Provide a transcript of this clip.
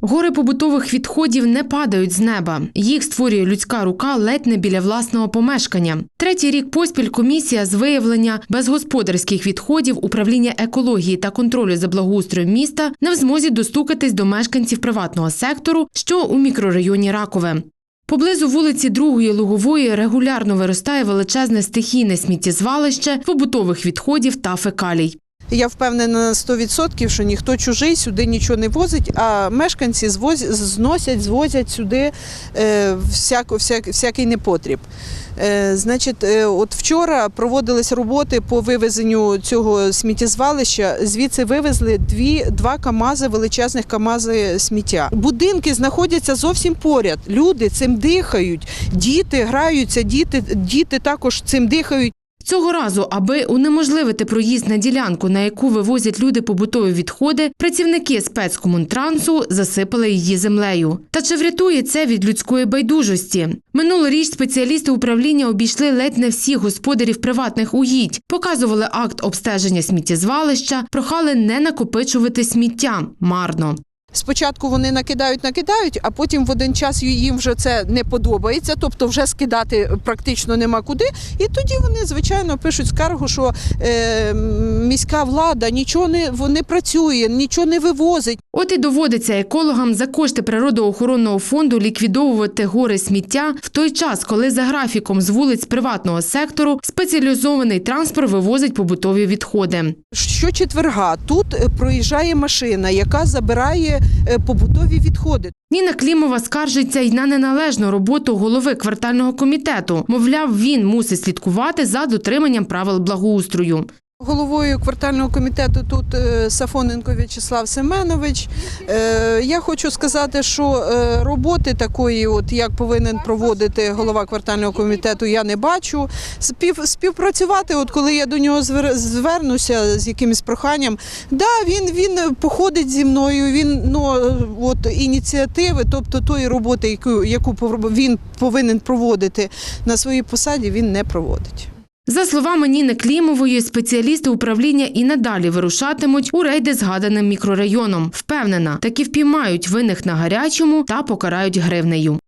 Гори побутових відходів не падають з неба. Їх створює людська рука ледь не біля власного помешкання. Третій рік поспіль комісія з виявлення безгосподарських відходів управління екології та контролю за благоустроєм міста не в змозі достукатись до мешканців приватного сектору, що у мікрорайоні Ракове. Поблизу вулиці Другої Лугової регулярно виростає величезне стихійне сміттєзвалище побутових відходів та фекалій. Я впевнена на 100%, що ніхто чужий сюди нічого не возить, а мешканці зносять, звозять сюди е, всяко, всяк, всякий непотріб. Е, значить, е, от вчора проводились роботи по вивезенню цього сміттєзвалища. Звідси вивезли дві, два КАМАЗи, величезних КАМАЗи сміття. Будинки знаходяться зовсім поряд. Люди цим дихають, діти граються, діти, діти також цим дихають. Цього разу, аби унеможливити проїзд на ділянку, на яку вивозять люди побутові відходи, працівники спецкомунтрансу засипали її землею. Та чи врятує це від людської байдужості? Минулоріч спеціалісти управління обійшли ледь не всіх господарів приватних угідь, показували акт обстеження сміттєзвалища, прохали не накопичувати сміття марно. Спочатку вони накидають, накидають, а потім в один час їм вже це не подобається, тобто вже скидати практично нема куди. І тоді вони, звичайно, пишуть скаргу, що е, міська влада нічого не, не працює, нічого не вивозить. От і доводиться екологам за кошти природоохоронного фонду ліквідовувати гори сміття в той час, коли за графіком з вулиць приватного сектору спеціалізований транспорт вивозить побутові відходи. Щочетверга тут е, проїжджає машина, яка забирає побутові відходи. Ніна Клімова скаржиться й на неналежну роботу голови квартального комітету. Мовляв, він мусить слідкувати за дотриманням правил благоустрою. Головою квартального комітету тут е, Сафоненко В'ячеслав Семенович. Е, Я хочу сказати, що е, роботи такої, от як повинен проводити голова квартального комітету, я не бачу. Спів, співпрацювати, от коли я до нього звернуся з якимось проханням, да, він, він походить зі мною. Він ну от ініціативи, тобто тої роботи, яку, яку він повинен проводити на своїй посаді, він не проводить. За словами Ніни Клімової, спеціалісти управління і надалі вирушатимуть у рейди згаданим мікрорайоном. Впевнена, таки впіймають винних на гарячому та покарають гривнею.